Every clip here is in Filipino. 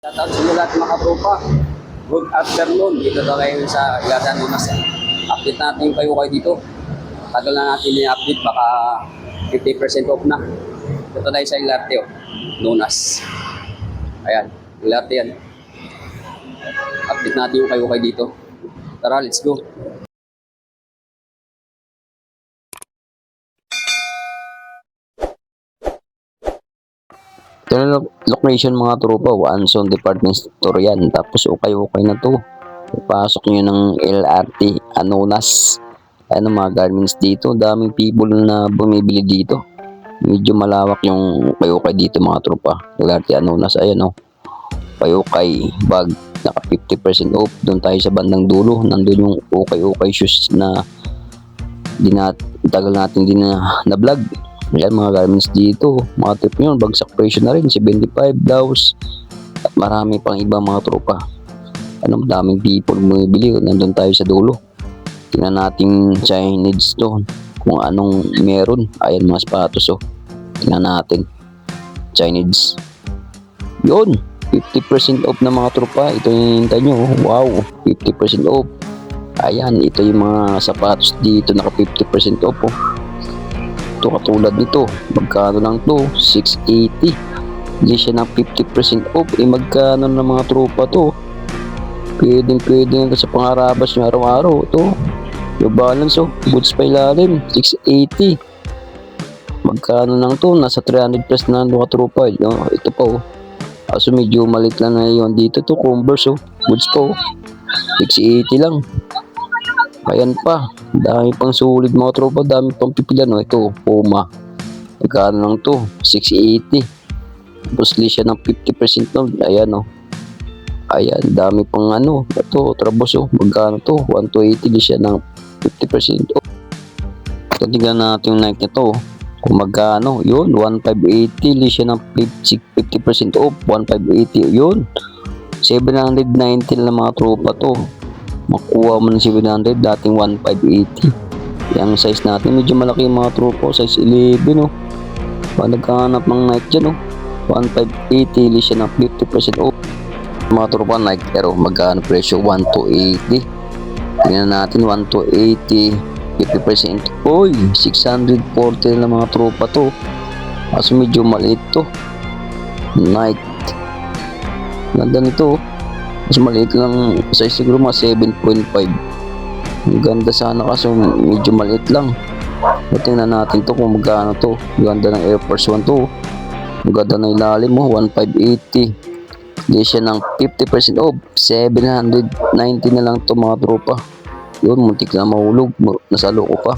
Shoutout sa lahat mga katropa. Good afternoon. Dito na kayo sa Igatan Nunas. Update natin kayo kayo dito. Tagal na natin yung update. Baka 50% off na. Dito tayo sa Ilarte. Oh. Nunas. Ayan. Ilarte yan. Update natin yung kayo kayo dito. Tara, let's go. Ito location mga tropa, Wanson Department Store yan. Tapos okay-okay na to. Pasok nyo ng LRT, Anonas. Ayan ang mga garments dito. Daming people na bumibili dito. Medyo malawak yung okay-okay dito mga tropa. LRT Anonas, ayan o. Oh. Okay bag, naka 50% off. Doon tayo sa bandang dulo. Nandun yung okay-okay shoes na di tagal natin din na, na vlog. Yan mga garments dito. Mga tip yun, bagsak presyo na rin. 75 daws. At marami pang iba mga tropa. Ano, daming people bumibili. Nandun tayo sa dulo. Tingnan natin Chinese to. Kung anong meron. Ayan mga sapatos oh. Tingnan natin. Chinese. Yun. 50% off na mga tropa. Ito yung hintay nyo. oh. Wow. 50% off. Ayan. Ito yung mga sapatos dito. Naka 50% off oh. Ito katulad nito. Magkano lang to? 680. Hindi siya ng 50% off. Eh magkano ng mga tropa to? Pwedeng pwede to sa pangarabas nyo araw-araw. Ito. Yung balance oh. Boots pa ilalim. 680. Magkano lang to? Nasa 300 plus na mga tropa. No? Ito pa oh. Kaso medyo malit lang na yun dito to. Converse oh. Boots pa oh. 680 lang. Ayan pa. Dami pang sulit mga tropa. Dami pang pipilan. Oh. Ito, Puma. Magkano lang to? 680. Tapos siya ng 50% no. Ayan oh. Ayan, dami pang ano. Ito, trabos oh. Magkano to? 180 li siya ng 50% off. Ito, tingnan natin yung Nike na to. oh. Kung magkano, yun, 1580 li siya ng 50% off. 1580, yun. 790 lang mga tropa to makuha mo ng 700 dating 1580 yung size natin medyo malaki yung mga tropo size 11 no pag nagkahanap ng Nike dyan no 1580 li siya ng 50% off. Mga tropa Nike Air oh, magkano presyo 1280 tingnan natin 1280 50% oy 640 na mga tropa to. Kaso medyo maliit to. Nike. Ganda nito oh mas maliit lang size siguro mga 7.5 ang ganda sana kaso medyo maliit lang. O tingnan natin to kung magkano to. Ganda ng Air Force 1 to. Ang ganda ng ilalim mo 1580 hindi siya ng 50% off. 790 na lang to mga tropa. Yun muntik na mahulog. Nasa loko pa.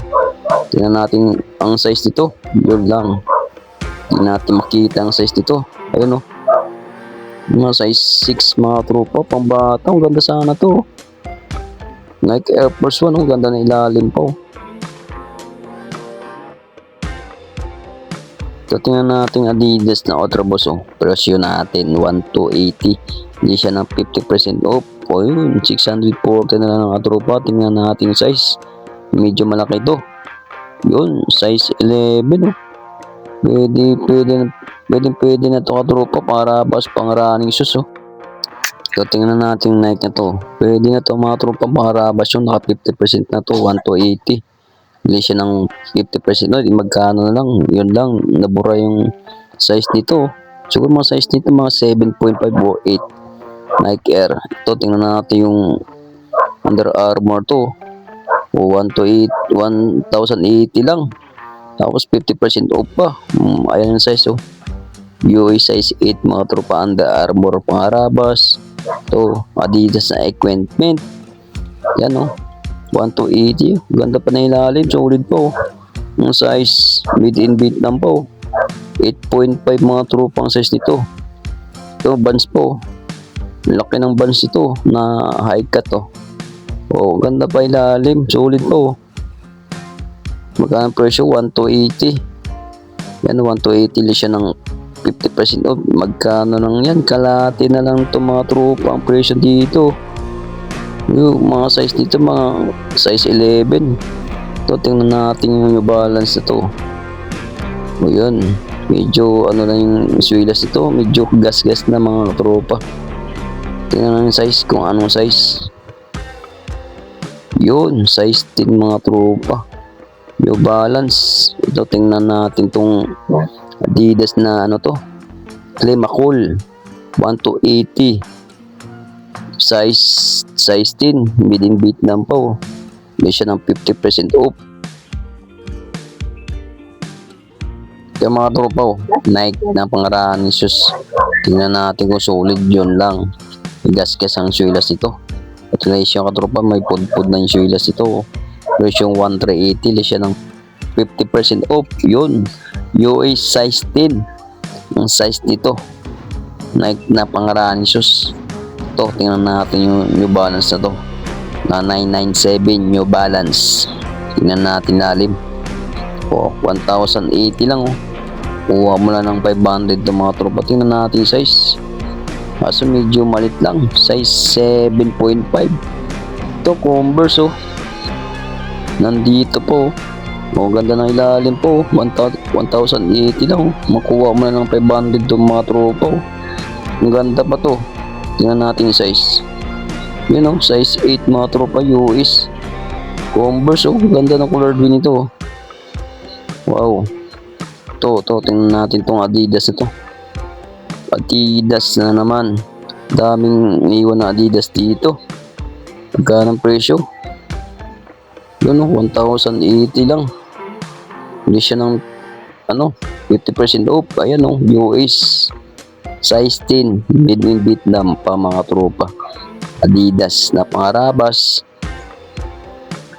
Tingnan natin ang size nito. Yun lang. Hindi natin makita ang size nito. Ayun o mga size 6 mga tropa, pang bata. Ang ganda sana to. Nike Air Force 1, ang ganda na ilalim pa. oh. Ito tingnan natin Adidas na Ultra Boss. Oh. Presyo natin 1280. Hindi siya ng 50% off. O yun, 640 na lang ang tropa. Tingnan natin size. Medyo malaki to. Yun, size 11. Oh. Pwede, pwede, pwede, pwede na to katropa para bas pang running shoes oh. Tingnan natin Nike na to. Pwede na to mga tropa pangarabas yung naka 50% na to, 1 to 80. Hindi siya ng 50% no, magkano na lang. Yun lang, nabura yung size nito. Siguro mga size nito mga 7.5 o 8. Nike Air. Ito, tingnan natin yung Under Armour to. O 1 to 8, 1,080 lang. Tapos 50% off pa. Mm, ayan yung size oh. UA size 8 mga tropa Under Armour pangarabas. To Adidas na equipment. Yan oh. 1 to 80. Ganda pa na ilalim. Solid pa oh. Size made in Vietnam pa oh. 8.5 mga tropa ang size nito. Ito bands po. Laki ng bands ito na high cut oh. Oh, ganda pa ilalim. Solid pa oh. Magkano presyo? 1 to 80. Yan, 1 to 80 lang siya ng 50% off. Magkano lang yan? Kalati na lang to mga tropa. Ang presyo dito. Yung mga size dito, mga size 11. Ito, tingnan natin yung balance na to. O yun. Medyo ano na yung swilas nito. Medyo gas-gas na mga tropa. Tingnan natin size kung anong size. Yun, size 10 mga tropa. New Balance. Ito, tingnan natin tong Adidas na ano to. Climacool. 1 to 80. Size, size 10. Made in Vietnam pa oh. May siya ng 50% off. Yung mga tropa oh. Nike na pangarahan ni shoes. Tingnan natin kung solid yun lang. Igasgas ang suelas ito. Ito na yung katropa, may pudpud na yung suelas ito. Version 1380, lang siya ng 50% off. Yun. UA size 10. Ang size nito. Nike na pangarahan ni shoes. Ito, tingnan natin yung New Balance na to. Na 997 New Balance. Tingnan natin lalim. Oh, 1,080 lang oh. Kuha mo lang ng 500 ng mga tropa. Tingnan natin yung size. Kaso medyo malit lang. Size 7.5. Ito, Converse oh. Nandito po. Oh, ganda ng ilalim po. 1,000 1,080 lang. oh. Makuha mo na ng 500 ng mga tropa. Ang ganda pa to. Tingnan natin yung size. Yun oh, size 8 mga tropa US. Converse oh. Ganda ng color green nito. oh. Wow. To, to, tingnan natin tong Adidas na to. Adidas na naman. Daming iwan na Adidas dito. Magkano ang presyo? Yun o, 1,080 lang. Hindi siya ng, ano, 50% off. Ayan o, US. Size 10. Made in Vietnam pa mga tropa. Adidas na pangarabas.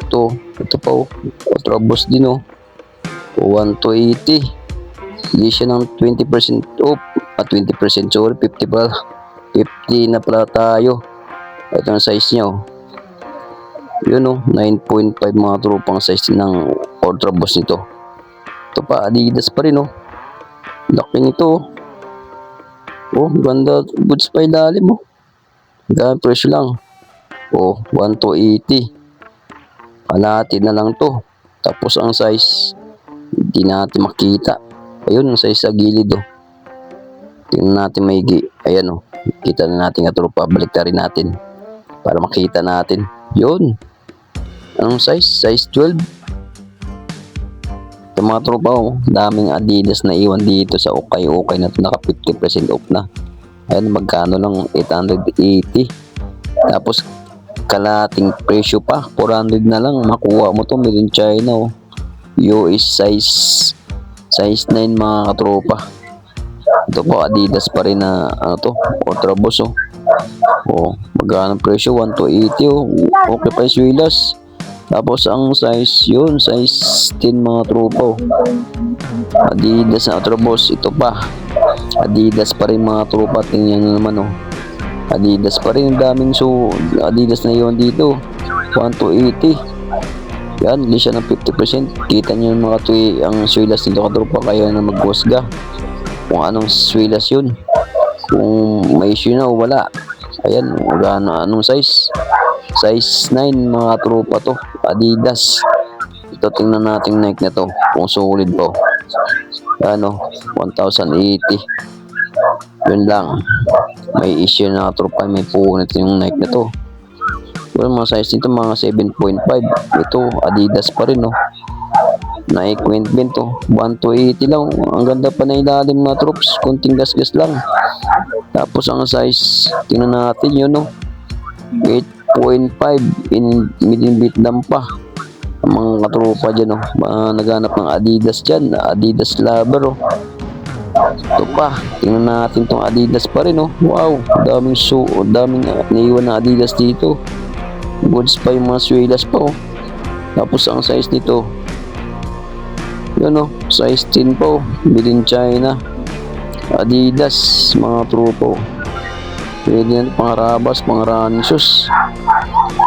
Ito, ito pa o. Kontrabos din o. 1 to 80. Hindi siya ng 20% off. At 20% sorry, 50 pa. 50 na pala tayo. Ito ang size niya oh. Yun oh, 9.5 mga tropang size ng Ultra Boss nito. Ito pa, Adidas pa rin oh. Laki nito oh. Oh, ganda. Boots pa ilalim oh. Ganda presyo lang. Oh, 1 to 80. Kalahati na lang to. Tapos ang size, hindi natin makita. Ayun, ang size sa gilid oh. Tingnan natin maigi. Ayan oh. Kita na natin nga tropa. Balik na rin natin. Para makita natin. Yun. Anong size? Size 12. Ito mga tropa oh. Daming Adidas na iwan dito sa ukay-ukay na ito. Naka 50% off na. Ayan, magkano lang? 880. Tapos, kalating presyo pa. 400 na lang. Makuha mo to. Made in China oh. US size size 9 mga katropa. Ito po Adidas pa rin na ano to, Ultra Boss oh. Oh, magkano presyo? 1 to 80 oh. Okay pa yung. Tapos ang size yun, size 10 mga tropa oh. Adidas na Ultra Boss, ito pa. Adidas pa rin mga tropa, tingnan nyo naman oh. Adidas pa rin, daming so Adidas na yun dito. 1 to 80. Yan, hindi siya ng 50%. Kita nyo mga tuy, ang swilas nito kadropa kaya na maghusga. Kung anong swilas yun. Kung may issue na o wala. Ayan, wala na anong size. Size 9 mga tropa to. Adidas. Ito tingnan natin Nike na to. Kung solid po. Ano, 1,080. Yun lang. May issue na tropa. May punit yung Nike na to. Well, mga size nito mga 7.5. Ito, Adidas pa rin, no. Nike Quintbin to. 1 to 80 lang. Ang ganda pa na ilalim mga troops. Kunting gas-gas lang. Tapos ang size, tingnan natin yun, no. 8.5 in mid in Vietnam pa. Ang mga katropa dyan, no. Mga naghanap ng Adidas dyan. Adidas lover, oh. Ito pa, tingnan natin tong Adidas pa rin, oh. Wow, daming so, daming uh, naiwan na Adidas dito. Goods pa yung mga swilas pa, oh. Tapos ang size nito, yun, oh, size 10 po, made in China. Adidas, mga trupo. Pwede yan, pangarabas, pangaraan shoes.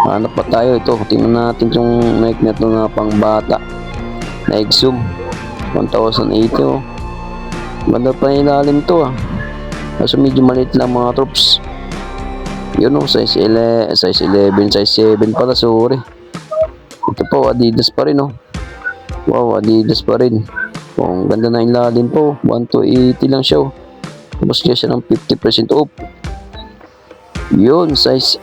Hanap pa tayo ito. Tingnan natin yung Nike na ito na pang bata. Nike Zoom. 1,080 oh. Ganda pa ilalim to ah. Kaso medyo maliit lang mga troops. Yun oh, size 11, size 11, size 7 pala, sorry. Ito po, Adidas pa rin oh. Wow, Adidas pa rin. Oh, ang ganda na ilalim po. 1 to 80 lang siya oh. Tapos siya ng 50% off. Yun, size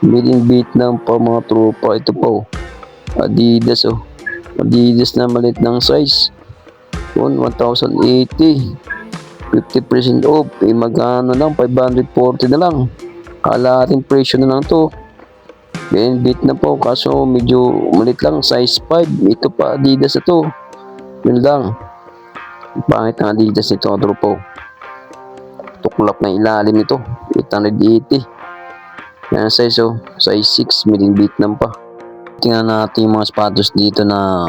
ito. Miling Vietnam pa mga tropa. Ito po. Adidas oh. Adidas na malit ng size. Yun, 1,080. 50% off. Eh, magkano lang? 540 na lang. Kalahating presyo na lang to. Then, bit na po. Kaso, medyo malit lang. Size 5. Ito pa, Adidas na to. Yun lang. Pangit ng Adidas nito, tropa. Tuklap na ilalim nito. 880. Yan ang size oh. Size 6. Miling Vietnam pa. Tingnan natin yung mga sapatos dito na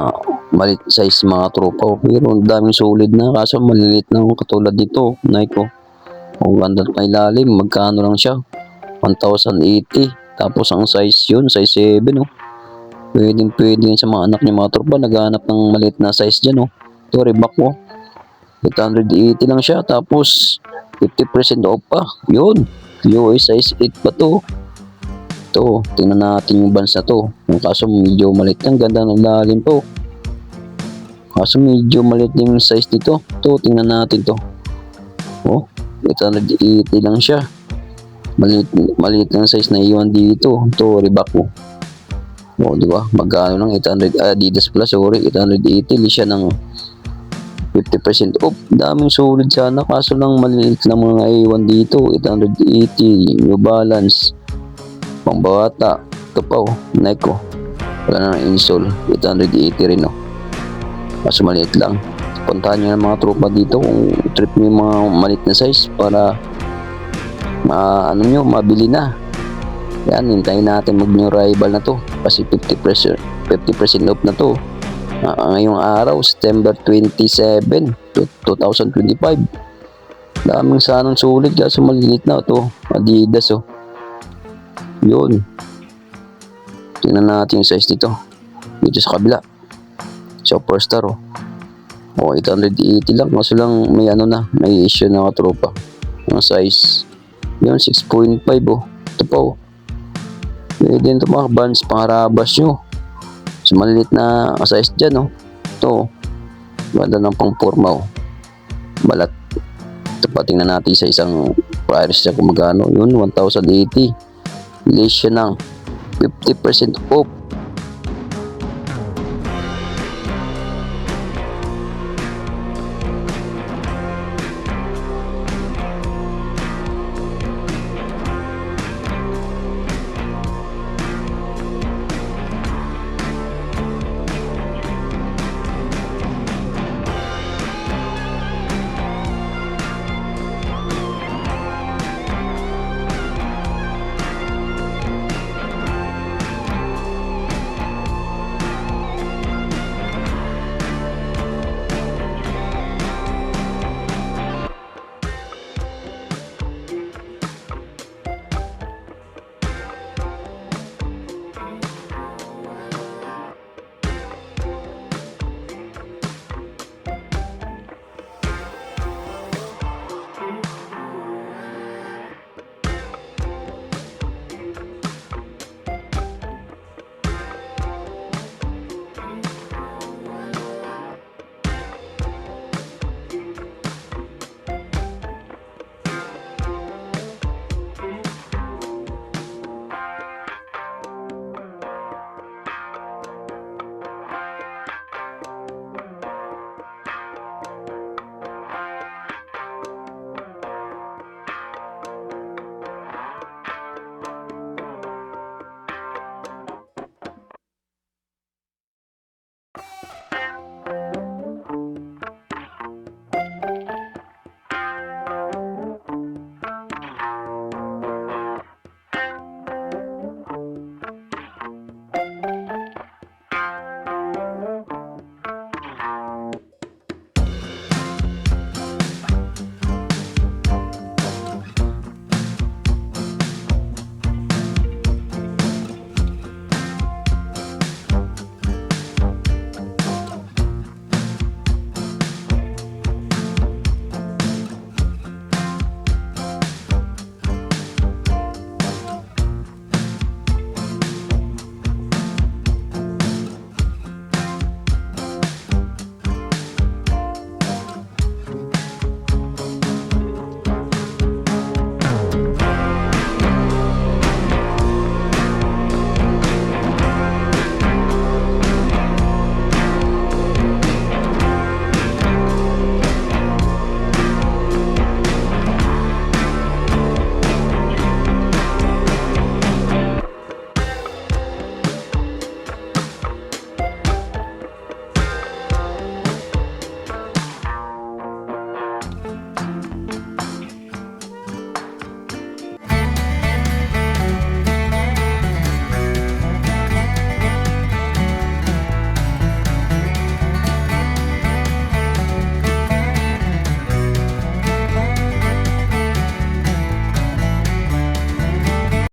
malit size mga tropa. oh. Pero ang daming solid na. Kaso maliliit na oh. katulad dito. Nike oh. Ang ganda pa ilalim. Magkano lang siya? 1,080. Tapos ang size yun, size 7 oh. Pwedeng pwede yun sa mga anak niya mga tropa. Naghahanap ng maliit na size dyan oh. Ito, Reebok oh. 880 lang siya. Tapos 50% off pa. Yun. US size 8 pa to. Ito, tingnan natin yung bansa to. Kaso medyo maliit lang. Ganda ng lalim po. Kaso medyo maliit yung size nito. Ito, tingnan natin to. Oh, 880 lang siya. Maliit, maliit lang size na iwan dito. Ito, Reebok oh. Oh, di ba? Magkano lang 800 ah, Adidas pala, sorry, 880 li siya ng 50% off. Daming solid sana kaso lang maliit na mga iwan dito. 880 New Balance. Pambata. Ito pa oh. Nike oh. Wala na ng insole. 880 rin oh. Kaso maliit lang. Puntahan nyo ng mga tropa dito kung trip nyo yung mga maliit na size para ma ano nyo, mabili na. Yan, hintayin natin mag new arrival na to. Kasi 50%, 50% off na to. Ah, ngayong araw, September 27, to- 2025. Daming sanang sulit kaso malilit na to. Adidas oh. Yun. Tingnan natin yung size dito. Dito sa kabila. Superstar oh. Oh, 880 lang. Kaso lang may ano na. May issue na katropa. Ang size. Yun, 6.5 oh. Ito pa oh. Pwede ito mga bands pangarabas nyo. So, maliit na size dyan, oh. Ito, ganda ng pang forma, oh. Balat. Ito pa, tingnan natin sa isang price siya kung magkano. Yun, 1,080. Siya ng 50% off.